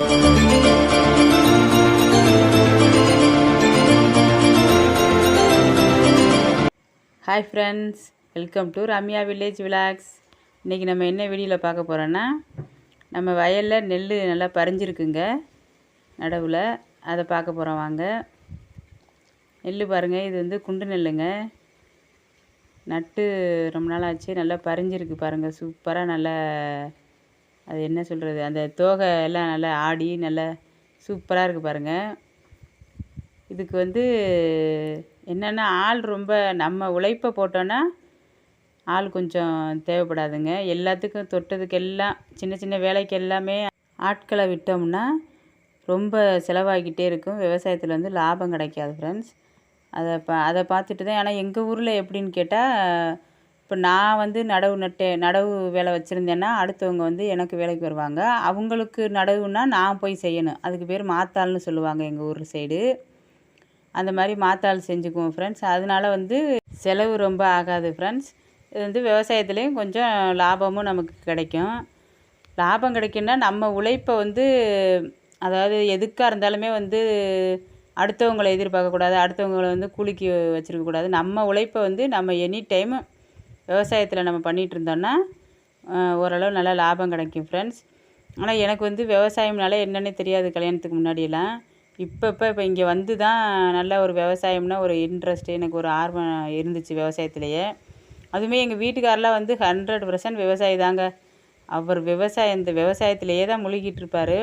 Hi friends welcome to Ramya village vlogs இன்றைக்கி நம்ம என்ன வீடியோவில் பார்க்க போகிறோன்னா நம்ம வயலில் நெல் நல்லா பறிஞ்சிருக்குங்க. நடவில் அதை பார்க்க போகிறோம் வாங்க. நெல் பாருங்கள் இது வந்து குண்டு நெல்லுங்க. நட்டு ரொம்ப நாள் ஆச்சு நல்லா பறிஞ்சிருக்கு பாருங்கள் சூப்பராக நல்லா அது என்ன சொல்கிறது அந்த தோகை எல்லாம் நல்லா ஆடி நல்லா சூப்பராக இருக்குது பாருங்கள் இதுக்கு வந்து என்னென்னா ஆள் ரொம்ப நம்ம உழைப்பை போட்டோன்னா ஆள் கொஞ்சம் தேவைப்படாதுங்க. எல்லாத்துக்கும் தொட்டதுக்கு எல்லாம் சின்ன சின்ன வேலைக்கு எல்லாமே ஆட்களை விட்டோம்னா ரொம்ப செலவாகிக்கிட்டே இருக்கும். விவசாயத்தில் வந்து லாபம் கிடைக்காது ஃப்ரெண்ட்ஸ் அதை பா அதை பார்த்துட்டு தான் ஏன்னா எங்கள் ஊரில் எப்படின்னு கேட்டால் இப்போ நான் வந்து நடவு நட்டு நடவு வேலை வச்சுருந்தேன்னா அடுத்தவங்க வந்து எனக்கு வேலைக்கு வருவாங்க. அவங்களுக்கு நடவுன்னா நான் போய் செய்யணும். அதுக்கு பேர் மாத்தாள்னு சொல்லுவாங்க எங்கள் ஊர் சைடு. அந்த மாதிரி மாத்தாள் செஞ்சுக்குவோம் ஃப்ரெண்ட்ஸ் அதனால வந்து செலவு ரொம்ப ஆகாது ஃப்ரெண்ட்ஸ் இது வந்து விவசாயத்துலேயும் கொஞ்சம் லாபமும் நமக்கு கிடைக்கும். லாபம் கிடைக்குன்னா நம்ம உழைப்பை வந்து அதாவது எதுக்காக இருந்தாலுமே வந்து அடுத்தவங்களை எதிர்பார்க்கக்கூடாது. அடுத்தவங்களை வந்து கூலிக்கு வச்சுருக்கக்கூடாது. நம்ம உழைப்பை வந்து நம்ம எனி டைமு விவசாயத்தில் நம்ம பண்ணிகிட்டு இருந்தோன்னா ஓரளவு நல்லா லாபம் கிடைக்கும் ஃப்ரெண்ட்ஸ் ஆனால் எனக்கு வந்து விவசாயம்னால என்னன்னே தெரியாது கல்யாணத்துக்கு முன்னாடியெல்லாம். இப்போ இப்போ இப்போ இங்கே வந்து தான் நல்ல ஒரு விவசாயம்னா ஒரு இன்ட்ரெஸ்ட்டு எனக்கு ஒரு ஆர்வம் இருந்துச்சு விவசாயத்திலேயே. அதுவுமே எங்கள் வீட்டுக்காரெலாம் வந்து ஹண்ட்ரட் பர்சன்ட் விவசாயி தாங்க. அவர் விவசாயம் இந்த விவசாயத்திலேயே தான் முழுகிட்டு இருப்பார்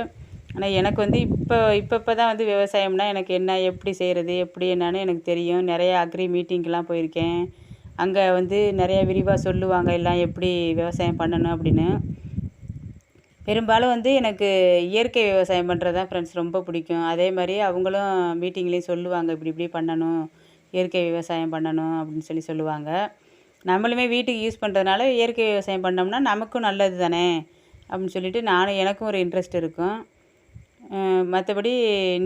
ஆனால் எனக்கு வந்து இப்போ இப்போ இப்போ தான் வந்து விவசாயம்னா எனக்கு என்ன எப்படி செய்கிறது எப்படி என்னன்னு எனக்கு தெரியும். நிறைய அக்ரி மீட்டிங்க்கெலாம் போயிருக்கேன். அங்கே வந்து நிறைய விரிவாக சொல்லுவாங்க எல்லாம் எப்படி விவசாயம் பண்ணணும் அப்படின்னு. பெரும்பாலும் வந்து எனக்கு இயற்கை விவசாயம் பண்ணுறது தான் ஃப்ரெண்ட்ஸ் ரொம்ப பிடிக்கும். அதே மாதிரி அவங்களும் மீட்டிங்லேயும் சொல்லுவாங்க இப்படி இப்படி பண்ணணும் இயற்கை விவசாயம் பண்ணணும் அப்படின்னு சொல்லி சொல்லுவாங்க. நம்மளுமே வீட்டுக்கு யூஸ் பண்ணுறதுனால இயற்கை விவசாயம் பண்ணோம்னா நமக்கும் நல்லது தானே அப்படின்னு சொல்லிட்டு நானும் எனக்கும் ஒரு இன்ட்ரெஸ்ட் இருக்கும். மற்றபடி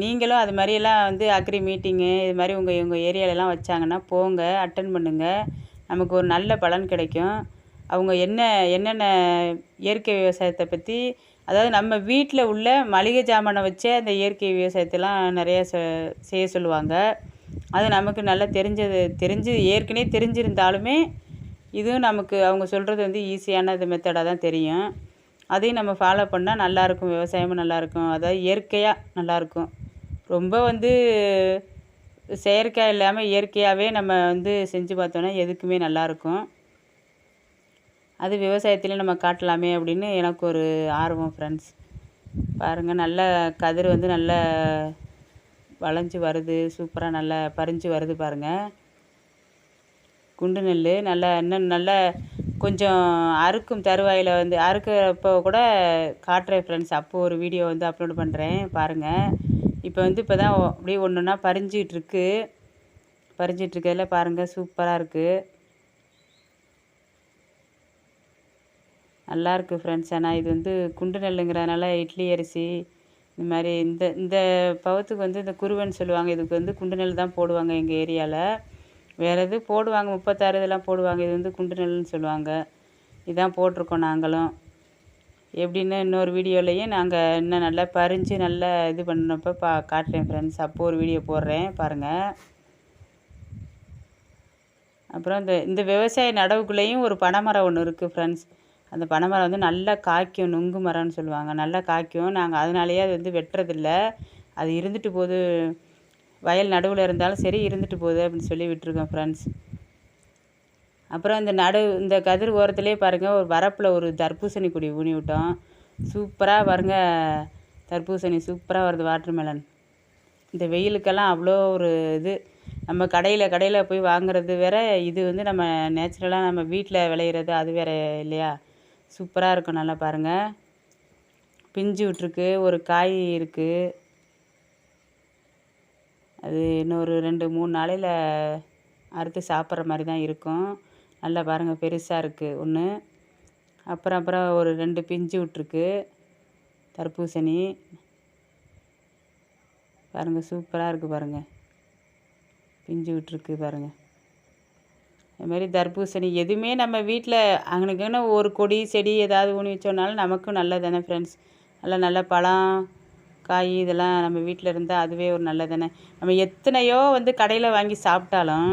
நீங்களும் அது மாதிரியெல்லாம் வந்து அக்ரி மீட்டிங்கு இது மாதிரி உங்கள் உங்கள் ஏரியாலலாம் வச்சாங்கன்னா போங்க அட்டன் பண்ணுங்கள் நமக்கு ஒரு நல்ல பலன் கிடைக்கும். அவங்க என்ன என்னென்ன இயற்கை விவசாயத்தை பற்றி அதாவது நம்ம வீட்டில் உள்ள மளிகை ஜாமானை வச்சே அந்த இயற்கை விவசாயத்தெல்லாம் நிறையா செ செய்ய சொல்லுவாங்க. அது நமக்கு நல்லா தெரிஞ்சது தெரிஞ்சு ஏற்கனவே தெரிஞ்சிருந்தாலுமே இதுவும் நமக்கு அவங்க சொல்கிறது வந்து ஈஸியான இது மெத்தடாக தான் தெரியும். அதையும் நம்ம ஃபாலோ பண்ணால் நல்லாயிருக்கும் விவசாயமும் நல்லாயிருக்கும் அதாவது இயற்கையாக நல்லாயிருக்கும் ரொம்ப வந்து செயற்கையாக இல்லாமல் இயற்கையாகவே நம்ம வந்து செஞ்சு பார்த்தோன்னா எதுக்குமே நல்லாயிருக்கும் அது விவசாயத்தில் நம்ம காட்டலாமே அப்படின்னு எனக்கு ஒரு ஆர்வம் ஃப்ரெண்ட்ஸ் பாருங்கள் நல்ல கதிர் வந்து நல்ல வளைஞ்சு வருது சூப்பராக நல்லா பறிஞ்சு வருது பாருங்கள் குண்டு நெல் நல்லா இன்னும் நல்ல கொஞ்சம் அறுக்கும் தருவாயில் வந்து அறுக்கிறப்போ கூட காட்டுறேன் ஃப்ரெண்ட்ஸ் அப்போது ஒரு வீடியோ வந்து அப்லோட் பண்ணுறேன் பாருங்கள் இப்போ வந்து இப்போ தான் அப்படியே ஒன்று ஒன்றா பறிஞ்சிகிட்ருக்கு இருக்கு பாருங்கள் சூப்பராக இருக்குது நல்லா இருக்குது ஃப்ரெண்ட்ஸ் ஆனால் இது வந்து குண்டு நெல்லுங்கிறதுனால இட்லி அரிசி இந்த மாதிரி இந்த இந்த பவத்துக்கு வந்து இந்த குருவன்னு சொல்லுவாங்க. இதுக்கு வந்து குண்டு நெல் தான் போடுவாங்க எங்கள் ஏரியாவில் வேறு எது போடுவாங்க முப்பத்தாறு இதெல்லாம் போடுவாங்க. இது வந்து குண்டு நெல்லுன்னு சொல்லுவாங்க. இதான் போட்டிருக்கோம் நாங்களும். எப்படின்னு இன்னொரு வீடியோலையும் நாங்கள் இன்னும் நல்லா பறிஞ்சு நல்லா இது பண்ணப்போ பா காட்டுறேன் ஃப்ரெண்ட்ஸ் அப்போது ஒரு வீடியோ போடுறேன் பாருங்கள் அப்புறம் இந்த இந்த விவசாய நடவுக்குள்ளேயும் ஒரு பனைமரம் ஒன்று இருக்குது ஃப்ரெண்ட்ஸ் அந்த பனைமரம் வந்து நல்லா காய்க்கும் நுங்கு மரம்னு சொல்லுவாங்க. நல்லா காய்க்கும். நாங்கள் அதனாலேயே அது வந்து வெட்டுறதில்ல. அது இருந்துட்டு போகுது வயல் நடுவில் இருந்தாலும் சரி இருந்துட்டு போகுது அப்படின்னு சொல்லி விட்டுருக்கோம் ஃப்ரெண்ட்ஸ் அப்புறம் இந்த நடு இந்த கதிர் ஓரத்துலேயே பாருங்கள் ஒரு வரப்பில் ஒரு தர்பூசணி கொடி ஊனி விட்டோம். சூப்பராக பாருங்க தர்பூசணி சூப்பராக வருது வாட்டர்மெலன் இந்த வெயிலுக்கெல்லாம் அவ்வளோ ஒரு இது. நம்ம கடையில் கடையில் போய் வாங்குறது வேற இது வந்து நம்ம நேச்சுரலாக நம்ம வீட்டில் விளையிறது அது வேற இல்லையா? சூப்பராக இருக்கும் நல்லா பாருங்கள் பிஞ்சு விட்ருக்கு ஒரு காய் இருக்குது அது இன்னொரு ரெண்டு மூணு நாளையில் அறுத்து சாப்பிட்ற மாதிரி தான் இருக்கும். நல்லா பாருங்கள் பெருசாக இருக்குது ஒன்று அப்புறம் அப்புறம் ஒரு ரெண்டு பிஞ்சு விட்ருக்கு தர்பூசணி. பாருங்கள் சூப்பராக இருக்குது பாருங்கள் பிஞ்சு விட்ருக்கு பாருங்கள் அது மாதிரி தர்பூசணி எதுவுமே நம்ம வீட்டில் அங்கனுக்குன்னு ஒரு கொடி செடி ஏதாவது ஊனி வச்சோம்னாலும் நமக்கும் நல்லது தானே ஃப்ரெண்ட்ஸ் நல்லா நல்ல பழம் காய் இதெல்லாம் நம்ம வீட்டில் இருந்தால் அதுவே ஒரு நல்லதானே நம்ம எத்தனையோ வந்து கடையில் வாங்கி சாப்பிட்டாலும்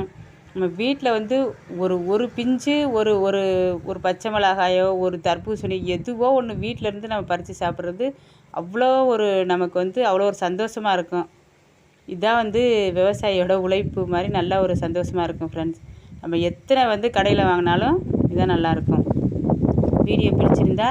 நம்ம வீட்டில் வந்து ஒரு ஒரு பிஞ்சு ஒரு ஒரு ஒரு பச்சை மிளகாயோ ஒரு தர்பூசணி எதுவோ ஒன்று வீட்டில் இருந்து நம்ம பறித்து சாப்பிட்றது அவ்வளோ ஒரு நமக்கு வந்து அவ்வளோ ஒரு சந்தோஷமாக இருக்கும். இதுதான் வந்து விவசாயியோட உழைப்பு மாதிரி நல்ல ஒரு சந்தோஷமாக இருக்கும் ஃப்ரெண்ட்ஸ் நம்ம எத்தனை வந்து கடையில் வாங்கினாலும் இதான் நல்லாயிருக்கும் வீடியோ பிடிச்சிருந்தா